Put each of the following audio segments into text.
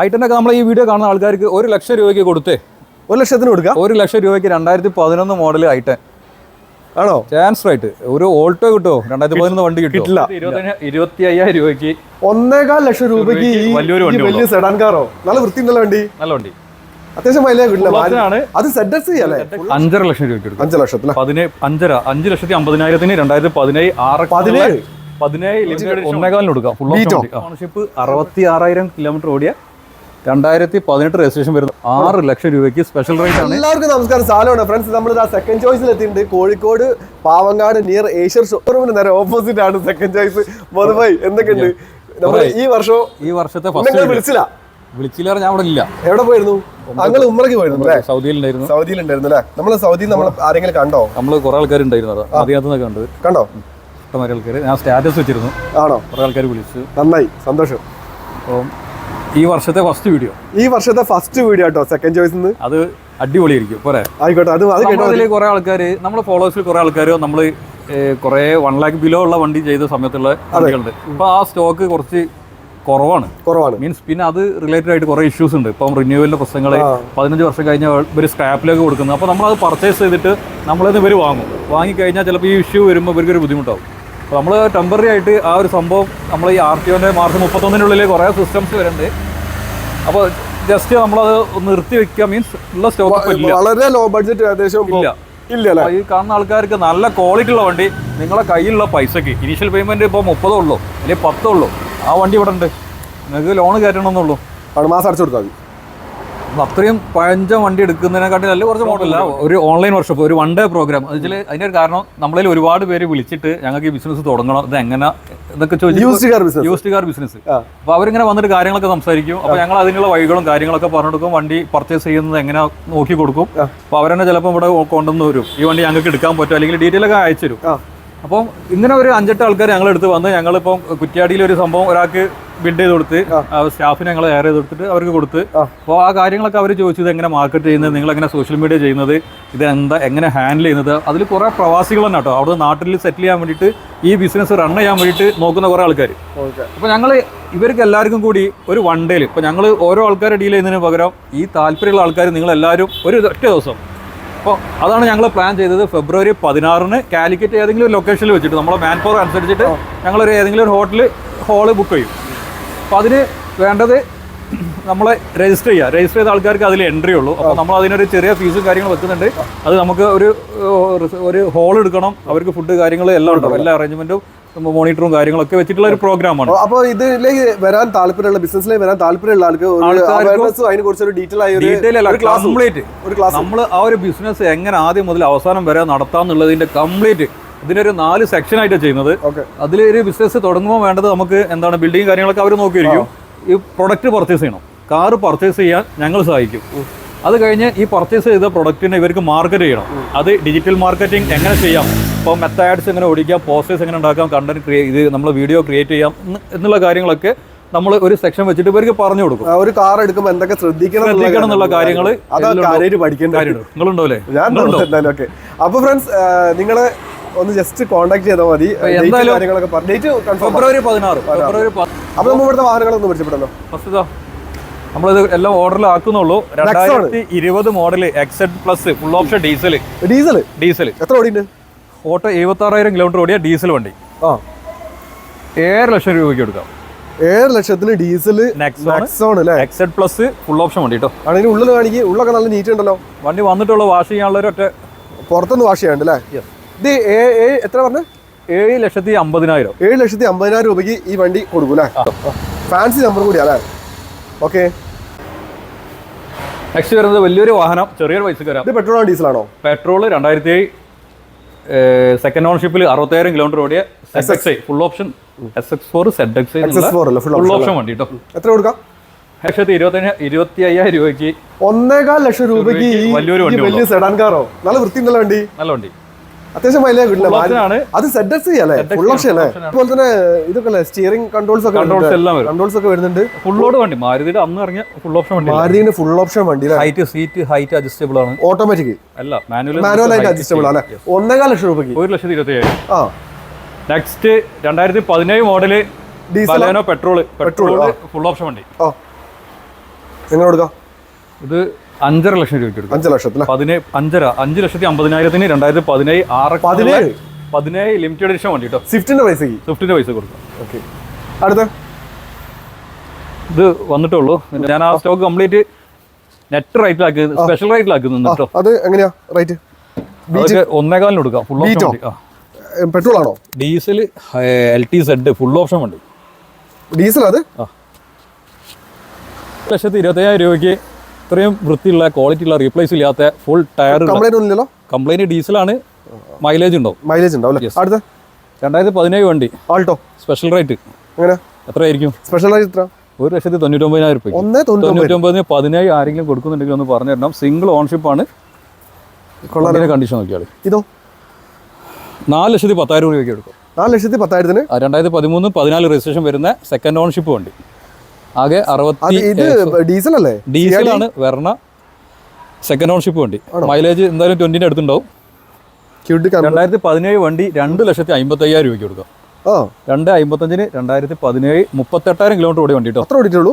ഐറ്റനൊക്കെ നമ്മൾ ഈ വീഡിയോ കാണുന്ന ആൾക്കാർക്ക് ഒരു ലക്ഷം രൂപയ്ക്ക് കൊടുത്തേ. ഒരു ലക്ഷത്തിന് കൊടുക്കാം? ഒരു ലക്ഷം രൂപയ്ക്ക് രണ്ടായിരത്തി പതിനൊന്ന് മോഡൽ ഐറ്റൻ. ആണോ? ചാൻസ് റൈറ്റ് ഒരു ഓൾട്ടോ കിട്ടോ? രണ്ടായിരത്തി പതിനൊന്ന് വണ്ടി കിട്ടില്ല. ഇരുപത്തി അയ്യായിരം രൂപയ്ക്ക് ഒന്നേകാൽ ലക്ഷം രൂപയ്ക്ക് ഈ വലിയൊരു വണ്ടി വലിയ സെഡാൻ കാറോ നല്ല വൃത്തിയുണ്ടല്ലോ വണ്ടി. നല്ല വണ്ടി. അത്യാവശ്യം മൈലേജ് കിട്ടില്ല. അത് സെറ്റ് എക്സ് അല്ലേ? അഞ്ചര ലക്ഷം രൂപയ്ക്ക് എടുക്കും. അഞ്ച് ലക്ഷത്തിൽ പതിനേഴ് അഞ്ചര അഞ്ച് ലക്ഷത്തി അമ്പതിനായിരത്തിന് രണ്ടായിരത്തി പതിനേഴ്? ആറ് പതിനേഴ്? പതിനേഴ് ഒന്നേകാലിന് കൊടുക്കാം ഫുൾ? ഓണർഷിപ്പ് അറുപത്തി ആറായിരം കിലോമീറ്റർ ഓടിയ രണ്ടായിരത്തി പതിനെട്ട് രജിസ്ട്രേഷൻ വരുന്നത് ആറ് ലക്ഷം രൂപയ്ക്ക് സ്പെഷ്യൽ റേറ്റ് ആണ്. എല്ലാവർക്കും നമസ്കാരം. സാധനമാണ് ഫ്രണ്ട്സ് നമ്മൾ ആ സെക്കൻഡ് ചോയ്സിൽ എത്തിയിട്ടുണ്ട് കോഴിക്കോട് പാവങ്ങാട് നിയർ ഏഷ്യർ ഷോറൂമിന് നേരെ ഓപ്പോസിറ്റ് ആണ് സെക്കൻഡ് ചോയ്സ് മധുബായി എന്തൊക്കെയുണ്ട്? നമ്മൾ ഈ വർഷം? ഈ വർഷത്തെ ഫസ്റ്റ് വിളിച്ചില്ല? വിളിച്ചില്ല ഞാൻ അവിടെ ഇല്ല. എവിടെ പോയിരുന്നു? താങ്കൾ ഉമ്മറയ്ക്ക് പോയിരുന്നു അല്ലേ? സൗദിയിലുണ്ടായിരുന്നു സൗദിയിൽ ഉണ്ടായിരുന്നു. അല്ലേ? നമ്മൾ സൗദിയിൽ നമ്മൾ ആരെങ്കിലും കണ്ടോ? നമ്മൾ കുറെ ആൾക്കാരുണ്ടായിരുന്നു അത്. അതിനകത്ത് നിന്നൊക്കെ ഉണ്ട് കണ്ടോ? ഇഷ്ടമാരി ആൾക്കാർ ഞാൻ സ്റ്റാറ്റസ് വെച്ചിരുന്നു. ആണോ? കുറെ ആൾക്കാർ വിളിച്ചു. നന്നായി. സന്തോഷം. അപ്പം ഈ വർഷത്തെ ഫസ്റ്റ് വീഡിയോ ഈ വർഷത്തെ ഫസ്റ്റ് വീഡിയോ കേട്ടോ സെക്കൻഡ് ചോയ്സ് അത് അടിപൊളിയായിരിക്കും പോരെ? ആയിക്കോട്ടെ അത് അത് കേട്ടോ. കുറെ ആൾക്കാർ നമ്മുടെ ഫോളോവേഴ്സിൽ കുറെ ആൾക്കാർ നമ്മൾ കുറെ വൺ ലാക്ക് ബിലോ ഉള്ള വണ്ടി ചെയ്ത സമയത്തുള്ള വണ്ടികളുണ്ട്. അപ്പൊ ആ സ്റ്റോക്ക് കുറച്ച് കുറവാണ്. കുറവാണ്. മീൻസ് പിന്നെ അത് റിലേറ്റഡ് ആയിട്ട് കുറെ ഇഷ്യൂസ് ഉണ്ട്. ഇപ്പം റിന്യൂവലിന്റെ പ്രശ്നങ്ങൾ പതിനഞ്ച് വർഷം കഴിഞ്ഞ ഇവർ സ്ക്രാപ്പിലേക്ക് കൊടുക്കുന്നത് അപ്പോൾ നമ്മൾ അത് പർച്ചേസ് ചെയ്തിട്ട് നമ്മളത് ഇവർ വാങ്ങും. വാങ്ങിക്കഴിഞ്ഞാൽ ചിലപ്പോൾ ഈ ഇഷ്യൂ വരുമ്പോൾ ഇവർക്ക് ഒരു ബുദ്ധിമുട്ടാവും. അപ്പോൾ നമ്മൾ ടെമ്പററി ആയിട്ട് ആ ഒരു സംഭവം നമ്മൾ ഈ ആർ ടി ഒന്റെ മാർച്ച് മുപ്പത്തൊന്നിനുള്ളിൽ കുറേ സിസ്റ്റംസ് വരുന്നുണ്ട്. അപ്പോൾ ജസ്റ്റ് നമ്മളത് അത് നിർത്തി വെക്കുക. മീൻസ് ഉള്ള സ്റ്റോക്ക് ഇല്ല. വളരെ ലോ ബഡ്ജറ്റ് ഏകദേശം ഇല്ല. ഇല്ല അല്ല? ഈ കാണുന്ന ആൾക്കാർക്ക് നല്ല ക്വാളിറ്റി ഉള്ള വണ്ടി നിങ്ങളെ കയ്യിലുള്ള പൈസക്ക്. ഇനീഷ്യൽ പേയ്മെന്റ് ഇപ്പോൾ മുപ്പതേ ഉള്ളൂ. അല്ലെങ്കിൽ പത്തേ ഉള്ളൂ. ആ വണ്ടി ഇവിടെ ഉണ്ട്. നിങ്ങൾക്ക് ലോൺ കയറ്റണമെന്നുള്ളൂ. മാസം അടച്ചു കൊടുത്താൽ മതി. അത്രയും പഴഞ്ച വണ്ടി എടുക്കുന്നതിനെക്കാട്ടി നല്ല കുറച്ച് മോഡലല്ല ഒരു ഓൺലൈൻ വർക്ക്ഷോപ്പ് ഒരു വൺ ഡേ പ്രോഗ്രാം അതിൽ അതിന്റെ ഒരു കാരണം നമ്മളിൽ ഒരുപാട് പേര് വിളിച്ചിട്ട് ഞങ്ങൾക്ക് ഈ ബിസിനസ് തുടങ്ങണം. ഇത് എങ്ങനെ എന്നൊക്കെ ചോദിച്ചു used car business used car business ആ. അപ്പോൾ അവരിങ്ങനെ വന്നിട്ട് കാര്യങ്ങളൊക്കെ സംസാരിക്കും. അപ്പോൾ ഞങ്ങൾ അതിനുള്ള വഴികളും കാര്യങ്ങളൊക്കെ പറഞ്ഞു കൊടുക്കും വണ്ടി പർച്ചേസ് ചെയ്യുന്നത് എങ്ങനെ നോക്കി കൊടുക്കും. അപ്പോൾ അപ്പോൾ അവരെന്നെ ചിലപ്പോൾ ഇവിടെ കൊണ്ടുവന്ന് വരും. ഈ വണ്ടി ഞങ്ങൾക്ക് എടുക്കാൻ പറ്റും അല്ലെങ്കിൽ ഡീറ്റെയിൽ ഒക്കെ അയച്ചു തരും. അപ്പം ഇങ്ങനെ ഒരു അഞ്ചെട്ട് ആൾക്കാർ ഞങ്ങൾ എടുത്ത് വന്ന് ഞങ്ങളിപ്പം കുറ്റ്യാടിയിൽ ഒരു സംഭവം ഒരാൾക്ക് ബിൽഡ് ചെയ്ത് കൊടുത്ത് സ്റ്റാഫിന് ഞങ്ങൾ ഹയർ ചെയ്ത് കൊടുത്തിട്ട് അവർക്ക് കൊടുത്ത്. അപ്പോൾ ആ കാര്യങ്ങളൊക്കെ അവർ ചോദിച്ചത് എങ്ങനെ മാർക്കറ്റ് ചെയ്യുന്നത് നിങ്ങൾ എങ്ങനെ സോഷ്യൽ മീഡിയ ചെയ്യുന്നത് ഇത് എന്താ എങ്ങനെ ഹാൻഡിൽ ചെയ്യുന്നത് അതിൽ കുറേ പ്രവാസികൾ തന്നെ കേട്ടോ. അവിടെ നാട്ടിൽ സെറ്റിൽ ചെയ്യാൻ വേണ്ടിയിട്ട് ഈ ബിസിനസ് റൺ ചെയ്യാൻ വേണ്ടിയിട്ട് നോക്കുന്ന കുറേ ആൾക്കാർ അപ്പോൾ ഞങ്ങൾ ഇവർക്ക് എല്ലാവർക്കും കൂടി ഒരു വൺ ഡേയിൽ ഇപ്പോൾ ഞങ്ങൾ ഓരോ ആൾക്കാരെ ഡീൽ ചെയ്യുന്നതിന് പകരം ഈ താല്പര്യമുള്ള ആൾക്കാർ നിങ്ങളെല്ലാവരും ഒരു ഒറ്റ ദിവസം. അപ്പോൾ അതാണ് ഞങ്ങൾ പ്ലാൻ ചെയ്തത്. ഫെബ്രുവരി പതിനാറിന് കാലിക്കറ്റ് ഏതെങ്കിലും ഒരു ലൊക്കേഷനിൽ വെച്ചിട്ട് നമ്മളെ മാൻ പവർ അനുസരിച്ചിട്ട് ഞങ്ങളൊരു ഏതെങ്കിലും ഒരു ഹോട്ടൽ ഹോൾ ബുക്ക് ചെയ്യും. അപ്പോൾ അതിന് വേണ്ടത് നമ്മൾ രജിസ്റ്റർ ചെയ്യുക രജിസ്റ്റർ ചെയ്ത ആൾക്കാർക്ക് അതിൽ എൻട്രി ഉള്ളൂ. അപ്പോൾ നമ്മൾ അതിനൊരു ചെറിയ ഫീസും കാര്യങ്ങളും വെക്കുന്നുണ്ട്. അത് നമുക്ക് ഒരു ഒരു ഹോൾ എടുക്കണം. അവർക്ക് ഫുഡ് കാര്യങ്ങൾ എല്ലാം ഉണ്ടാവും. എല്ലാ അറേഞ്ച്മെന്റും മോണിറ്ററും കാര്യങ്ങളൊക്കെ വെച്ചിട്ടുള്ള ഒരു പ്രോഗ്രാമാണ് അപ്പോൾ ഇതിലേക്ക് വരാൻ താല്പര്യമുള്ള ബിസിനസ്സിലേക്ക് വരാൻ താല്പര്യമുള്ള ആൾക്ക് നമ്മൾ ആ ഒരു ബിസിനസ് എങ്ങനെ ആദ്യം മുതൽ അവസാനം വരെ നടത്താന്നുള്ളതിന്റെ കംപ്ലീറ്റ് ഇതിനൊരു നാല് സെക്ഷൻ ആയിട്ടാണ് ചെയ്യുന്നത്. അതിൽ ഒരു ബിസിനസ് തുടങ്ങുമ്പോൾ വേണ്ടത് നമുക്ക് എന്താണ് ബിൽഡിംഗ് കാര്യങ്ങളൊക്കെ അവർ നോക്കിയിരിക്കും. ഈ പ്രൊഡക്റ്റ് പർച്ചേസ് ചെയ്യണം. കാർ പർച്ചേസ് ചെയ്യാൻ ഞങ്ങൾ സഹായിക്കും. അത് കഴിഞ്ഞ് ഈ പർച്ചേസ് ചെയ്ത പ്രൊഡക്റ്റിനെ ഇവർക്ക് മാർക്കറ്റ് ചെയ്യണം. അത് ഡിജിറ്റൽ മാർക്കറ്റിംഗ് എങ്ങനെ ചെയ്യാം? ഇപ്പോൾ മെത്തേഡ്സ് എങ്ങനെ ഓടിക്കാം? പോസ്റ്റേഴ്സ് എങ്ങനെ ഉണ്ടാക്കാം? കണ്ടന്റ് ക്രിയേറ്റ് ഇത് നമ്മൾ വീഡിയോ ക്രിയേറ്റ് ചെയ്യാം. എന്നുള്ള കാര്യങ്ങളൊക്കെ നമ്മൾ ഒരു സെക്ഷൻ വെച്ചിട്ട് ഇവർക്ക് പറഞ്ഞു കൊടുക്കും. ഒരു കാർ എടുക്കുമ്പോൾ എന്തൊക്കെ ശ്രദ്ധിക്കണം എന്നുള്ള ശ്രദ്ധിക്കണം എന്നുള്ള കാര്യങ്ങൾ അതൊക്കെ പഠിക്കേണ്ട കാര്യമുണ്ട്? നിങ്ങളുണ്ടോ അല്ലേ? അപ്പൊ ഫ്രണ്ട്സ് നിങ്ങൾ ഒന്ന് ജസ്റ്റ് കോൺടാക്ട് ചെയ്താൽ മതി. കാര്യങ്ങളൊക്കെ ഡേറ്റ് ഫെബ്രുവരി പതിനാറ്. ഫെബ്രുവരി അപ്പൊ നമ്മൾ ഇവിടുത്തെ വാഹനങ്ങളൊന്നും പിടിച്ചപ്പെടല്ലോ ഫസ്റ്റ് നമ്മളിത് എല്ലാം ഓർഡറിൽ ആക്കുന്നുള്ളൂ. രണ്ടായിരത്തി ഇരുപത് model XZ plus full option diesel diesel diesel എത്ര ഓടിയുണ്ട് ഓട്ടോ എഴുപത്തി ആറായിരം കിലോമീറ്റർ ഓടിയ ഡീസൽ വണ്ടി. ആ. ഏഴ് ലക്ഷം രൂപയ്ക്ക് എടുക്കാം. ഏഴ് ലക്ഷത്തിന് diesel XZ plus full option വണ്ടി കേട്ടോ ആണെങ്കിൽ ഉള്ളിൽ കാണിക്ക് ഉള്ളൊക്കെ നല്ല നീറ്റ് ഉണ്ടല്ലോ. വണ്ടി വന്നിട്ടുള്ള വാഷ് ചെയ്യാനുള്ള ഒറ്റ പുറത്തുനിന്ന് വാഷ് ചെയ്യാണ്ട് അല്ലേ. ഇത് എത്ര പറഞ്ഞു? ഏഴ് ലക്ഷത്തി അമ്പതിനായിരം. ഏഴ് ലക്ഷത്തി അമ്പതിനായിരം രൂപയ്ക്ക് ഈ വണ്ടി കൊടുക്കും അല്ലേ? ഫാൻസി നമ്പർ കൂടി അല്ലേ? ഓക്കെ നെക്സ്റ്റ് വരുന്നത് വലിയൊരു വാഹനം ചെറിയൊരു പൈസ വരാം. ഇത് പെട്രോൾ ആണോ ഡീസലാണോ പെട്രോൾ രണ്ടായിരത്തി സെക്കൻഡ് ഓണർഷിപ്പിൽ അറുപത്തായിരം കിലോമീറ്റർ ഓടിയ S X I full option S X four Z X full option വണ്ടി കേട്ടോ എത്ര കൊടുക്കാം? ലക്ഷത്തി ഇരുപത്തി ഇരുപത്തി അയ്യായിരം രൂപയ്ക്ക് ഒന്നേകാൽ ലക്ഷം രൂപയ്ക്ക് വലിയൊരു വണ്ടി വലിയ സെഡാൻ കാറോ നല്ല വൃത്തി നല്ല വണ്ടി? നല്ല വണ്ടി. അത്യാവശ്യം വലിയ ഓപ്ഷനാണ് അത് സെഡ് എക്സ് അല്ലേ? ഫുൾ ഓപ്ഷൻ അല്ലേ? അതുപോലെ തന്നെ ഇതൊക്കെ അല്ലേ? സ്റ്റിയറിംഗ് കൺട്രോൾസ് ഒക്കെ കൺട്രോൾസ് ഒക്കെ വരുന്നുണ്ട്. ഫുൾ ലോഡ് വണ്ടി. മാരുതിയുടെ അന്ന് ഇറങ്ങിയ ഫുൾ ഓപ്ഷൻ വണ്ടി. മാരുതിന്റെ full option height seat height height adjustable ആണ്. ഓട്ടോമാറ്റിക് അല്ല മാനുവൽ മാനുവൽ ആയിട്ട് അഡ്ജസ്റ്റബിൾ അല്ലേ? ഒന്നേകാൽ ലക്ഷം രൂപയ്ക്ക്. ഒരു ലക്ഷത്തി ഇരുപത്തി ഏഴ് ആ. നെക്സ്റ്റ് രണ്ടായിരത്തി പതിനേഴ് model diesel petrol petrol full option വണ്ടി. എങ്ങനെ കൊടുക്കാം? ഇത് അഞ്ചര ലക്ഷം രൂപ അഞ്ച് ലക്ഷത്തിൽ പതിനേഴ് അഞ്ചര അഞ്ച് ലക്ഷത്തി അമ്പതിനായിരത്തിന് രണ്ടായിരത്തി പതിനേഴ് ആറ് പതിനേഴ്? പതിനേഴ് ലിമിറ്റഡ് എഡിഷൻ വണ്ടി കേട്ടോ സ്വിഫ്റ്റിന്റെ പൈസക്ക്? സ്വിഫ്റ്റിന്റെ പൈസ കൊടുക്കും. ഓക്കെ. അടുത്ത? ഇത് വന്നിട്ടുള്ളൂ ഞാൻ ആ സ്റ്റോക്ക് കംപ്ലീറ്റ് നെറ്റ് റൈറ്റിലാക്കി സ്പെഷ്യൽ റൈറ്റിലാക്കി നിന്നിട്ടോ അത് എങ്ങനെയാ? റൈറ്റ് ഒന്നേകാലിന് കൊടുക്കാം. ഫുൾ ഓപ്ഷൻ പെട്രോൾ ആണോ? Diesel L T Z full option വണ്ടി. ഡീസൽ അത്? ലക്ഷത്തി ഇരുപത്തയ്യായിരം രൂപയ്ക്ക് ഇത്രയും വൃത്തിയുള്ള ക്വാളിറ്റി ഉള്ള റീപ്ലേസ് ഇല്ലാത്ത ഫുൾ ടയർ കംപ്ലൈന്റ് കംപ്ലൈന്റ് ഡീസലാണ് മൈലേജ് ഉണ്ടാവും. മൈലേജ് ഉണ്ടാവും അടുത്ത? രണ്ടായിരത്തി പതിനേഴ് വണ്ടി. ആൾട്ടോ? സ്പെഷ്യൽ റേറ്റ് എങ്ങനെ? എത്രയായിരിക്കും? സ്പെഷ്യൽ റേറ്റ് എത്ര? ഒരു ലക്ഷത്തി തൊണ്ണൂറ്റൊമ്പതിനായിരം രൂപ ഒന്നേ തൊണ്ണൂറ്റി തൊണ്ണൂറ്റൊമ്പതിന് പതിനേഴ് ആരെങ്കിലും കൊടുക്കുന്നുണ്ടെങ്കിൽ ഒന്ന് പറഞ്ഞു തരണം. സിംഗിൾ ഓൺഷിപ്പ് ആണ്. കണ്ടീഷൻ നോക്കിയാൽ ഇതോ? നാല് ലക്ഷത്തി പത്തായിരം രൂപയ്ക്ക് എടുക്കും നാല് ലക്ഷത്തി പത്തായിരത്തിന്? രണ്ടായിരത്തി പതിമൂന്ന് പതിനാല് രജിസ്ട്രേഷൻ വരുന്ന സെക്കൻഡ് ഓൺഷിപ്പ് വണ്ടി. ആകെ അറുപത്തി ഇത് ഡീസൽ അല്ലേ ഡീസലാണ് വരണ സെക്കൻഡ് ഓൺഷിപ്പ് വണ്ടി. മൈലേജ് എന്തായാലും ട്വന്റിന്റെ അടുത്തുണ്ടാവും. രണ്ടായിരത്തി പതിനേഴ് വണ്ടി രണ്ട് ലക്ഷത്തി അമ്പത്തി അയ്യായിരം രൂപയ്ക്ക് കൊടുക്കാം. രണ്ട് അമ്പത്തഞ്ചിന് രണ്ടായിരത്തി പതിനേഴ് മുപ്പത്തെട്ടായിരം കിലോമീറ്റർ ഓടി വണ്ടി കേട്ടോ അത്ര ഓടിയിട്ടുള്ളൂ.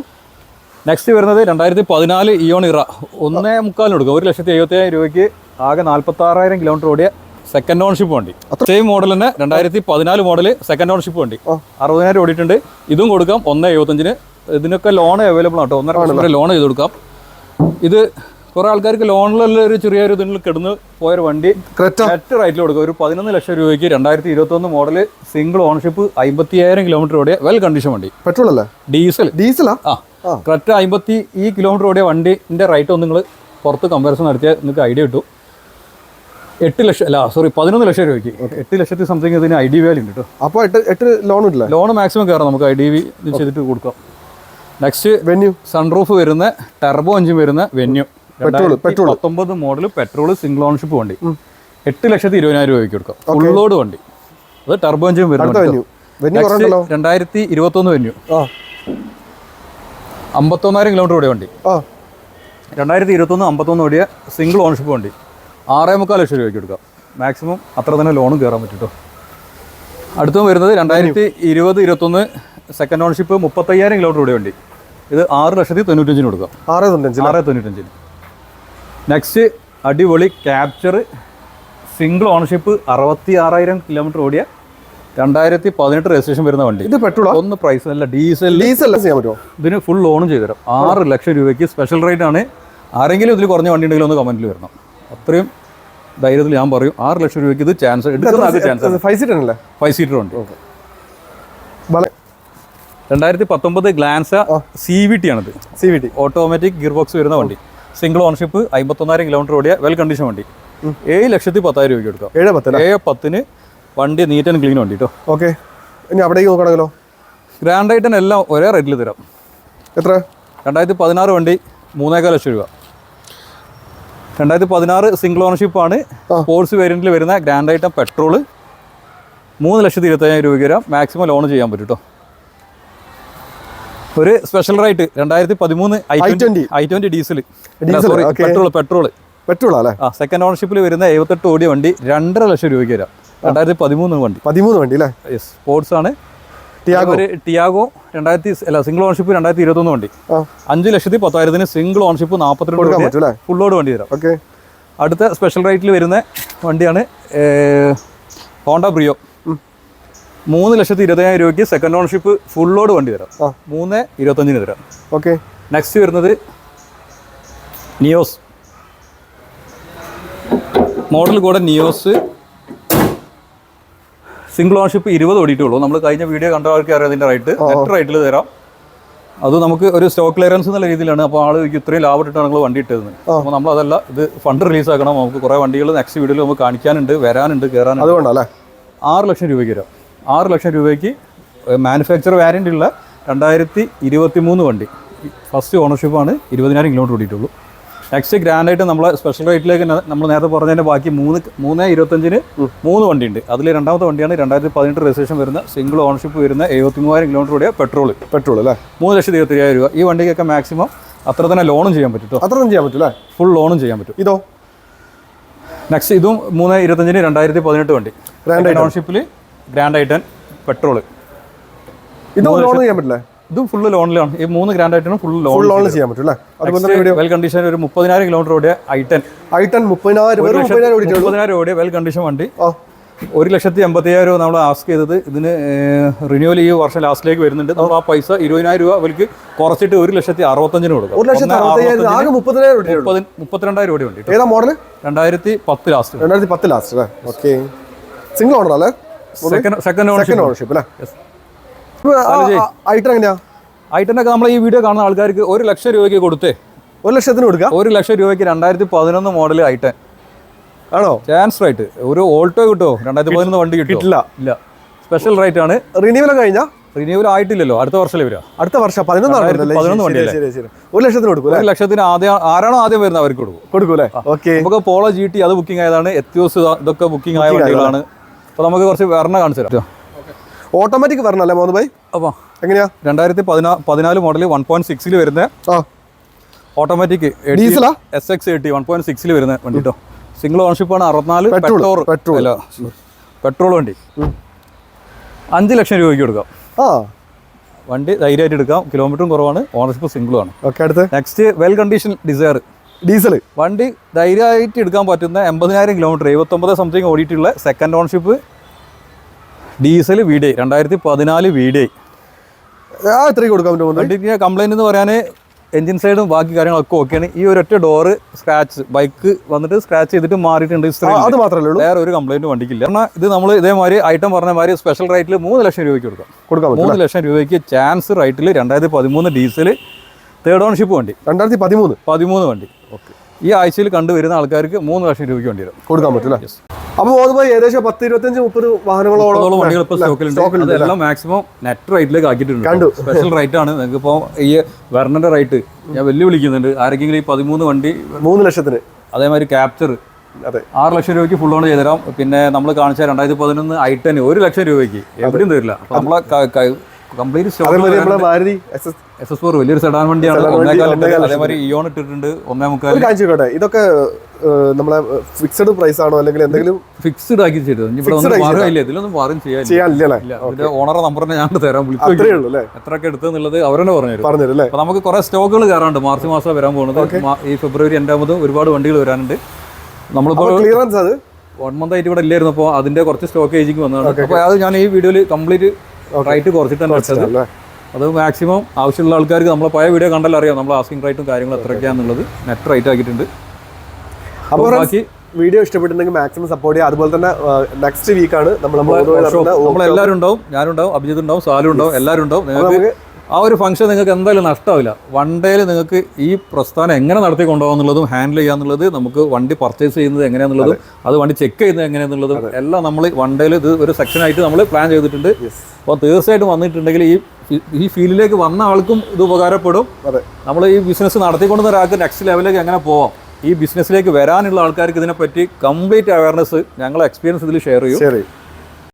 നെക്സ്റ്റ് വരുന്നത് രണ്ടായിരത്തി പതിനാല് ഇയോൺ ഇറ ഒന്നേ മുക്കാലിന് കൊടുക്കുക ഒരു ലക്ഷത്തി എഴുപത്തി അയ്യായിരം രൂപയ്ക്ക് ആകെ നാൽപ്പത്തി ആറായിരം കിലോമീറ്റർ ഓടിയ സെക്കൻഡ് ഓൺഷിപ്പ് വണ്ടി. സെയിം മോഡൽ തന്നെ രണ്ടായിരത്തി പതിനാല് മോഡൽ സെക്കൻഡ് ഓൺഷിപ്പ് വണ്ടി. അറുപതിനായിരം ഓടിയിട്ടുണ്ട്. ഇതും കൊടുക്കാം. ഒന്ന് എഴുപത്തഞ്ചിന്. ഇതിനൊക്കെ ലോൺ അവൈലബിൾ ആണ് കേട്ടോ ഒന്നര ലക്ഷം വരെ ലോൺ ചെയ്ത് കൊടുക്കാം ഇത് കുറെ ആൾക്കാർക്ക് ലോണിലുള്ള ഒരു ചെറിയൊരു ഇതിൽ കിടന്ന് പോയൊരു വണ്ടി. ക്രെറ്റ നെറ്റ് റൈറ്റിൽ കൊടുക്കുക. ഒരു പതിനൊന്ന് ലക്ഷം രൂപയ്ക്ക് രണ്ടായിരത്തി ഇരുപത്തി ഒന്ന് മോഡൽ സിംഗിൾ ഓണർഷിപ്പ് അമ്പത്തിയായിരം കിലോമീറ്റർ ഓടിയ വെൽ കണ്ടീഷൻ വണ്ടി. പെട്രോൾ അല്ലേ ഡീസൽ ഡീസലാ ആ. കറക്റ്റ് അമ്പത്തി ഈ കിലോമീറ്റർ ഓടിയ വണ്ടിന്റെ റൈറ്റ് ഒന്ന് നിങ്ങൾ പുറത്ത് കമ്പാരിസൺ നടത്തിയാൽ നിങ്ങൾക്ക് ഐഡിയ കിട്ടും. എട്ട് ലക്ഷം അല്ല സോറി പതിനൊന്ന് ലക്ഷം രൂപയ്ക്ക്. എട്ട് ലക്ഷത്തി സംതിങ് ഇതിന് ഐ ഡി വാല്യൂ ഉണ്ട് കേട്ടോ അപ്പോൾ എട്ട് എട്ട് ലോൺ ഇല്ലേ ലോൺ മാക്സിമം കയറാം നമുക്ക് ഐ ഡി വി ചെയ്തിട്ട് കൊടുക്കാം. നെക്സ്റ്റ് വെന്യൂ സൺറൂഫ് വരുന്ന ടെർബോ എഞ്ചിൻ വരുന്ന വെന്യൂ Petrol, പെട്രോൾ പത്തൊമ്പത് മോഡൽ പെട്രോൾ സിംഗിൾ ഓൺഷിപ്പ് വണ്ടി. എട്ട് ലക്ഷത്തി ഇരുപതിനായിരം രൂപയ്ക്ക് കൊടുക്കാം. ഫുൾ ലോഡ് വണ്ടി. അത് ടെർബോ എഞ്ചിൻ വരുന്ന രണ്ടായിരത്തി ഇരുപത്തൊന്ന് വെന്യൂ അമ്പത്തൊന്നായിരം കിലോമീറ്റർ ഓടിയ വണ്ടി. രണ്ടായിരത്തി ഇരുപത്തൊന്ന് അമ്പത്തൊന്ന് ഓടിയ സിംഗിൾ ഓൺഷിപ്പ് വണ്ടി. ആറേ മുക്കാൽ ലക്ഷം രൂപയ്ക്ക് കൊടുക്കാം. മാക്സിമം അത്ര തന്നെ ലോണും കയറാൻ പറ്റും അടുത്തും വരുന്നത് രണ്ടായിരത്തി ഇരുപത് ഇരുപത്തൊന്ന് സെക്കൻഡ് ഓൺഷിപ്പ് മുപ്പത്തയ്യായിരം കിലോമീറ്റർ ഓടിയ വണ്ടി. ഇത് ആറ് ലക്ഷത്തി തൊണ്ണൂറ്റഞ്ചിന് കൊടുക്കാം. ആറ് തൊണ്ണൂറ്റഞ്ച് ആറ് തൊണ്ണൂറ്റഞ്ചിന്. നെക്സ്റ്റ് അടിപൊളി ക്യാപ്ചർ സിംഗിൾ ഓണർഷിപ്പ് അറുപത്തി ആറായിരം കിലോമീറ്റർ ഓടിയ രണ്ടായിരത്തി പതിനെട്ട് രജിസ്ട്രേഷൻ വരുന്ന വണ്ടി. ഇത് പെട്രോൾ ഒന്ന് പ്രൈസ് അല്ല ഡീസൽ ഡീസൽ ചെയ്യാൻ പറ്റുമോ ഇതിന് ഫുൾ ലോണും ചെയ്തുതരാം. ആറ് ലക്ഷം രൂപയ്ക്ക് സ്പെഷ്യൽ റേറ്റ് ആണ്. ആരെങ്കിലും ഇതിൽ കുറഞ്ഞ വണ്ടി ഉണ്ടെങ്കിൽ ഒന്ന് കമന്റിൽ വരണം. അത്രയും ധൈര്യത്തിൽ ഞാൻ പറയും. ആറ് ലക്ഷം രൂപയ്ക്ക് ഇത് ചാൻസ് എടുക്കുന്ന ചാൻസ് ഫൈവ് സീറ്റർ ആണല്ലേ ഫൈവ് സീറ്റർ ഉണ്ട് ബല- രണ്ടായിരത്തി പത്തൊമ്പത് ഗ്ലാൻസ സി വി ടി ആണിത്. C V T automatic gear box വരുന്ന വണ്ടി. സിംഗിൾ ഓണർഷിപ്പ് അമ്പത്തൊന്നായിരം കിലോമീറ്റർ ഓടിയ വെൽ കണ്ടീഷൻ വണ്ടി. ഏഴ് ലക്ഷത്തി പത്തായിരം രൂപയ്ക്ക് എടുക്കാം ഏഴ് പത്ത് ഏഴ് പത്തിന് വണ്ടി നീറ്റ് ആൻഡ് ക്ലീൻ വണ്ടി കേട്ടോ ഓക്കെ. ഇനി അവിടേക്ക് നോക്കണമല്ലോ ഗ്രാൻഡ് ഐറ്റൻ എല്ലാം ഒരേ റേറ്റിൽ തരാം. എത്ര? രണ്ടായിരത്തി പതിനാറ് വണ്ടി മൂന്നേക്കാൽ ലക്ഷം രൂപ. രണ്ടായിരത്തി പതിനാറ് സിംഗിൾ ഓണർഷിപ്പ് ആണ് സ്പോർട്സ് വേരിയന്റിൽ വരുന്ന ഗ്രാൻഡ് ഐറ്റം പെട്രോൾ മൂന്ന് ലക്ഷത്തി ഇരുപത്തയ്യായിരം രൂപയ്ക്ക് വരാം മാക്സിമം ലോൺ ചെയ്യാൻ പറ്റും കേട്ടോ ഒരു സ്പെഷ്യൽ റേറ്റ് രണ്ടായിരത്തി പതിമൂന്ന് I twenty I twenty diesel sorry. Petrol petrol പെട്രോളാ അല്ലേ ആ സെക്കൻഡ് ഓണർഷിപ്പിൽ വരുന്ന എഴുപത്തെട്ട് ഓടിയ വണ്ടി രണ്ടര ലക്ഷം രൂപയ്ക്ക് വരാം. രണ്ടായിരത്തി പതിമൂന്ന് വണ്ടി. പതിമൂന്ന് വണ്ടി അല്ലേ? യെസ് സ്പോർട്സ് ആണ്. ടിയാഗോ ഒരു ടിയാഗോ രണ്ടായിരത്തി അല്ല സിംഗിൾ ഓണർഷിപ്പ് രണ്ടായിരത്തി ഇരുപത്തൊന്ന് വണ്ടി അഞ്ച് ലക്ഷത്തി പത്തായിരത്തിന് സിംഗിൾ ഓണർഷിപ്പ് നാൽപ്പത്തിരണ്ട് ലോഡ് വണ്ടി തരാം. ഓക്കെ അടുത്ത സ്പെഷ്യൽ റേറ്റിൽ വരുന്ന വണ്ടിയാണ് ഹോണ്ട ബ്രിയോ മൂന്ന് ലക്ഷത്തി ഇരുപത്തയ്യായിരം രൂപയ്ക്ക് സെക്കൻഡ് ഓണർഷിപ്പ് ഫുൾ ലോഡ് വണ്ടി തരാം. മൂന്ന് ഇരുപത്തഞ്ചിന് തരാം. ഓക്കെ. നെക്സ്റ്റ് വരുന്നത് നിയോസ് മോഡൽ കൂടെ നിയോസ് സിംഗിൾ ഓണർഷിപ്പ് ഇരുപത് ഓടിയിട്ടുള്ളൂ. നമ്മൾ കഴിഞ്ഞ വീഡിയോ കണ്ട ആൾക്ക് അറിയാം അതിന്റെ റൈറ്റ് നെറ്റ് റൈറ്റിൽ തരാം. അത് നമുക്ക് ഒരു സ്റ്റോക്ക് ക്ലിയറൻസ് എന്നുള്ള രീതിയിലാണ്. അപ്പോൾ ആൾ ഇത്രയും ലാഭം ഇട്ടിട്ടാണ് നിങ്ങൾ വണ്ടി ഇട്ടത് അപ്പോൾ നമ്മൾ അതല്ല ഇത് ഫണ്ട് റിലീസ് ആക്കണം. നമുക്ക് കുറേ വണ്ടികൾ നെക്സ്റ്റ് വീഡിയോയിൽ നമുക്ക് കാണിക്കാനുണ്ട് വരാനുണ്ട് കയറാനുണ്ട് അതുകൊണ്ടല്ലേ ആറ് ലക്ഷം രൂപയ്ക്ക് തരാം. ആറ് ലക്ഷം രൂപയ്ക്ക് മാനുഫാക്ചർ വാരന്റി ഉള്ള രണ്ടായിരത്തി ഇരുപത്തി മൂന്ന് വണ്ടി ഫസ്റ്റ് ഓണർഷിപ്പാണ് ഇരുപതിനായിരം കിലോമീറ്റർ ഓടിയിട്ടുള്ളൂ. നെക്സ്റ്റ് ഗ്രാൻഡായിട്ട് നമ്മൾ സ്പെഷ്യൽ റേറ്റിലേക്ക് നമ്മൾ നേരത്തെ പറഞ്ഞതിന്റെ ബാക്കി മൂന്ന് മൂന്ന് ഇരുപത്തഞ്ചിന് മൂന്ന് വണ്ടിയുണ്ട്. അതിൽ രണ്ടാമത്തെ വണ്ടിയാണ് രണ്ടായിരത്തി പതിനെട്ട് രജിസ്ട്രേഷൻ വരുന്ന സിംഗിൾ ഓണർഷിപ്പ് വരുന്ന എഴുപത്തി മൂവായിരം കിലോമീറ്റർ ഓടിയ പെട്രോൾ പെട്രോൾ അല്ലേ? മൂന്ന് ലക്ഷത്തി ഇരുപത്തിയ്യായിരം രൂപ. ഈ വണ്ടിക്കൊക്കെ മാക്സിമം അത്ര തന്നെ ലോണും ചെയ്യാൻ പറ്റും അത്ര തന്നെ ചെയ്യാൻ അല്ലേ ഫുൾ ലോണും ചെയ്യാൻ പറ്റും. ഇതോ? നെക്സ്റ്റ് ഇതും മൂന്ന് ഇരുപത്തഞ്ചിന് രണ്ടായിരത്തി പതിനെട്ട് വണ്ടി. ഓണർഷിപ്പിൽ ഗ്രാൻഡ് ഐറ്റൻ പെട്രോൾ ഇത് ലോൺ ചെയ്യാൻ പറ്റില്ലേ? ഇതും ഫുള്ള് ലോണിലാണ് ഈ മൂന്ന് ഗ്രാൻഡ് ആയിട്ടാണ് ഫുൾ ലോൺ ലോണിൽ ചെയ്യാൻ പറ്റും അല്ലേ? അതുപോലെ വെൽ കണ്ടീഷൻ ഒരു മുപ്പതിനായിരം കിലോമീറ്റർ ഓടിയ ഐ ടെൻ ഐ ടെൻ മുപ്പതിനായിരം മുപ്പതിനായിരം ഓടിയ വെൽ കണ്ടീഷൻ വണ്ടി. ഒരു ലക്ഷത്തി എൺപത്തിയായിരം രൂപ നമ്മൾ ആസ്ക് ചെയ്തത്. ഇതിന് റിന്യൂവൽ ഈ വർഷം ലാസ്റ്റിലേക്ക് വരുന്നുണ്ട്. നമ്മൾ ആ പൈസ ഇരുപതിനായിരം രൂപ അവർക്ക് കുറച്ചിട്ട് ഒരു ലക്ഷത്തി അറുപത്തഞ്ചിന് കൊടുക്കും. മുപ്പത്തിരണ്ടായിരം രൂപ ഉണ്ട് ഏതാ മോഡൽ രണ്ടായിരത്തി പത്ത് ലാസ്റ്റ് രണ്ടായിരത്തി പത്ത് ലാസ്റ്റ് സിംഗിൾ ഓണർ അല്ലേ? സെക്കൻഡ് ഓണർഷിപ്പ് അല്ലേ? എങ്ങനെയാ? നമ്മൾ ഈ വീഡിയോ കാണുന്ന ആൾക്കാർക്ക് ഒരു ലക്ഷം രൂപയ്ക്ക് കൊടുത്തേ. ഒരു ലക്ഷത്തിന് കൊടുക്കാം? ഒരു ലക്ഷം രൂപയ്ക്ക് രണ്ടായിരത്തി പതിനൊന്ന് മോഡൽ ഐറ്റൻ ആണോ? ചാൻസ് റൈറ്റ് ഒരു ഓൾട്ടോ കിട്ടോ? രണ്ടായിരത്തി പതിനൊന്ന് വണ്ടി കിട്ടില്ല. ഇല്ല. സ്പെഷ്യൽ റേറ്റ് ആണ്. റിന്യൂവൽ കഴിഞ്ഞാ? റിന്യൂവൽ ആയിട്ടില്ലല്ലോ. അടുത്ത വർഷം വരിക? അടുത്ത വർഷം പതിനൊന്നാണ് പതിനൊന്ന് ശരി ഒരു ലക്ഷത്തിന് കൊടുക്കും ഒരു ലക്ഷത്തിന് ആദ്യം ആരാണോ ആദ്യം വരുന്നത് അവർക്ക് കൊടുക്കും. കൊടുക്കും അല്ലേ? ഓക്കെ നമുക്ക് പോളോ ജി ടി അത് ബുക്കിംഗ് ആയതാണ്. എത്തിയോസ് ഇതൊക്കെ ബുക്കിംഗ് ആയ വണ്ടികളാണ്. അപ്പോൾ നമുക്ക് കുറച്ച് വരണ കാണിച്ചു തരാം. ഓട്ടോമാറ്റിക് വരണല്ലേ മോഹൻ ഭായി അപ്പോൾ എങ്ങനെയാ? രണ്ടായിരത്തി പതിനാ പതിനാല് മോഡൽ വൺ പോയിന്റ് സിക്സിൽ വരുന്ന automatic ഡീസലാ S X eighty one point സിക്സിൽ വരുന്ന വണ്ടി കേട്ടോ സിംഗിൾ ഓണർഷിപ്പ് ആണ് അറുപത്തിനാല് പെട്രോൾ പെട്രോൾ അല്ല പെട്രോൾ വണ്ടി. അഞ്ച് ലക്ഷം രൂപയ്ക്ക് കൊടുക്കാം. ആ. വണ്ടി ധൈര്യമായിട്ട് എടുക്കാം. കിലോമീറ്ററും കുറവാണ്. ഓണർഷിപ്പ് സിംഗിളും ആണ്. ഓക്കെ അടുത്ത്. Next well condition Dzire diesel വണ്ടി ധൈര്യമായിട്ട് എടുക്കാൻ പറ്റുന്ന എൺപതിനായിരം കിലോമീറ്റർ എഴുപത്തൊമ്പത് something ഓടിയിട്ടുള്ള second ownership diesel V D രണ്ടായിരത്തി പതിനാല് വി ആ എത്രയ്ക്ക് കൊടുക്കാൻ പറ്റുമോ വണ്ടിക്ക് കംപ്ലൈന്റ് എന്ന് പറയാൻ എൻജിൻ സൈഡും ബാക്കി കാര്യങ്ങളൊക്കെ ഓക്കെയാണ് ഈ ഒരൊറ്റ ഡോറ് സ്ക്രാച്ച് ബൈക്ക് വന്നിട്ട് സ്ക്രാച്ച് ചെയ്തിട്ട് മാറിയിട്ടുണ്ട് ഇത്ര അത് മാത്രമല്ലേ ഉള്ളൂ? വേറെ ഒരു കംപ്ലൈന്റ് വണ്ടിക്കില്ല. കാരണം ഇത് നമ്മൾ ഇതേമാതിരി ഐറ്റം പറഞ്ഞ മാതിരി സ്പെഷ്യൽ റൈറ്റിൽ മൂന്ന് ലക്ഷം രൂപയ്ക്ക് കൊടുക്കാം. കൊടുക്കാം മൂന്ന് ലക്ഷം രൂപയ്ക്ക് ചാൻസ് റൈറ്റിൽ രണ്ടായിരത്തി പതിമൂന്ന് ഡീസൽ തേർഡ് ഓൺഷിപ്പ് വണ്ടി. രണ്ടായിരത്തി പതിമൂന്ന് പതിമൂന്ന് വണ്ടി. ഓക്കെ. ഈ ആഴ്ചയിൽ കണ്ടുവരുന്ന ആൾക്കാർക്ക് മൂന്ന് ലക്ഷം രൂപയ്ക്ക് വണ്ടി വരും. കൊടുക്കാൻ പറ്റില്ല അപ്പോൾ ഭായി ഏകദേശം പത്ത് ഇരുപത്തഞ്ച് മുപ്പത് വാഹനങ്ങളോളം വണ്ടികൾ ഇപ്പോൾ സ്റ്റോക്കിലുണ്ട് അതെല്ലാം മാക്സിമം നെറ്റ് റേറ്റിലേക്ക് ആക്കിയിട്ടുണ്ട് കണ്ടു. സ്പെഷ്യൽ റേറ്റ് ആണ്. നിങ്ങൾക്ക് ഇപ്പോൾ ഈ വെർണന്റെ റേറ്റ് ഞാൻ വെല്ലുവിളിക്കുന്നുണ്ട്. ആരെങ്കിലും ഈ പതിമൂന്ന് വണ്ടി മൂന്ന് ലക്ഷത്തിന്. അതേമാതിരി ക്യാപ്ചർ അതെ. ആറ് ലക്ഷം രൂപയ്ക്ക് ഫുൾ ഓൺ ചെയ്തുതരാം പിന്നെ നമ്മൾ കാണിച്ച രണ്ടായിരത്തി പതിനൊന്ന് ഐ ടെൻ ഒരു ലക്ഷം രൂപയ്ക്ക്. എവിടെയും തരില്ല. നമ്മളെ complete Maruti S S four വലിയൊരു സെഡാൻ വണ്ടിയാണ്. അതേമാതിരി ഇയോൺ ഇട്ടിട്ടുണ്ട് ഒന്നേ മുക്കാൽ കാണിച്ചോട്ടെ ഇതൊക്കെ നമ്മളെ ഫിക്സഡ് പ്രൈസ് ആണോ അല്ലെങ്കിൽ എന്തെങ്കിലും ഫിക്സ്ഡ് ആക്കി ചെയ്തത് ഇവിടെ ഒന്നും ഇതിലൊന്നും വാറും ചെയ്യാനില്ല. ഓണറെ നമ്പർ ഞാൻ എത്രയൊക്കെ എടുത്തെന്നുള്ളത് അവരെന്നെ പറഞ്ഞു അപ്പൊ നമുക്ക് കുറെ സ്റ്റോക്കുകൾ കയറാണ്ട് മാർച്ച് മാസം വരാൻ പോകുന്നത്. ഈ ഫെബ്രുവരി രണ്ടാമത് ഒരുപാട് വണ്ടികൾ വരാനുണ്ട്. നമ്മളിപ്പോൾ ക്ലിയറൻസ് അത്? വൺ മന്ത് ആയിട്ട് ഇവിടെ ഇല്ലായിരുന്നു. അപ്പോൾ അതിന്റെ കുറച്ച് സ്റ്റോക്ക് ഏജിങ് വന്നതാണ്. അപ്പോൾ അത് ഞാൻ ഈ വീഡിയോയിൽ കംപ്ലീറ്റ് റൈറ്റ് കുറച്ചിട്ടാണ് വെച്ചത്. അത് മാക്സിമം ആവശ്യമുള്ള ആൾക്കാർക്ക് നമ്മളെ പഴയ വീഡിയോ കണ്ടാൽ അറിയാം. നമ്മൾ ആസ്കിംഗ് റേറ്റും കാര്യങ്ങളും എത്രയൊക്കെയാണെന്നുള്ളത് നെറ്റ് റേറ്റ് ആക്കിയിട്ടുണ്ട്. അപ്പോൾ ബാക്കി വീഡിയോ ഇഷ്ടപ്പെട്ടിട്ടുണ്ടെങ്കിൽ മാക്സിമം സപ്പോർട്ട് ചെയ്യുക. അതുപോലെ തന്നെ നെക്സ്റ്റ് വീക്കാണ് നമ്മൾ നമ്മളെല്ലാവരും ഉണ്ടാവും. ഞാനുണ്ടാവും അഭിജിത് ഉണ്ടാവും. സാലും ഉണ്ടാവും. എല്ലാവരും ഉണ്ടാവും. നിങ്ങൾക്ക് ആ ഒരു ഫംഗ്ഷൻ നിങ്ങൾക്ക് എന്തായാലും നഷ്ടമാവില്ല വൺ ഡേയിൽ നിങ്ങൾക്ക് ഈ പ്രസ്ഥാനം എങ്ങനെ നടത്തി കൊണ്ടുപോകാന്നുള്ളതും ഹാൻഡിൽ ചെയ്യാന്നുള്ളത് നമുക്ക് വണ്ടി പർച്ചേസ് ചെയ്യുന്നത് എങ്ങനെയാന്നുള്ളതും അത്. വണ്ടി ചെക്ക് ചെയ്യുന്നത് എങ്ങനെയാന്നുള്ളതും എല്ലാം നമ്മൾ വൺ ഡേയിൽ ഇത് ഒരു സെക്ഷനായിട്ട് നമ്മൾ പ്ലാൻ ചെയ്തിട്ടുണ്ട്. അപ്പോൾ തീർച്ചയായിട്ടും വന്നിട്ടുണ്ടെങ്കിൽ ഈ ഈ ഫീൽഡിലേക്ക് വന്ന ആൾക്കും ഇത് ഉപകാരപ്പെടും. അതെ. നമ്മൾ ഈ ബിസിനസ് നടത്തിക്കൊണ്ടുന്ന ഒരാൾക്ക് നെക്സ്റ്റ് ലെവലിലേക്ക് എങ്ങനെ പോവാം? ഈ ബിസിനസ്സിലേക്ക് വരാനുള്ള ആൾക്കാർക്ക് ഇതിനെപ്പറ്റി കംപ്ലീറ്റ് അവയർനെസ് ഞങ്ങളെ എക്സ്പീരിയൻസ് ഇതിൽ ഷെയർ ചെയ്യും.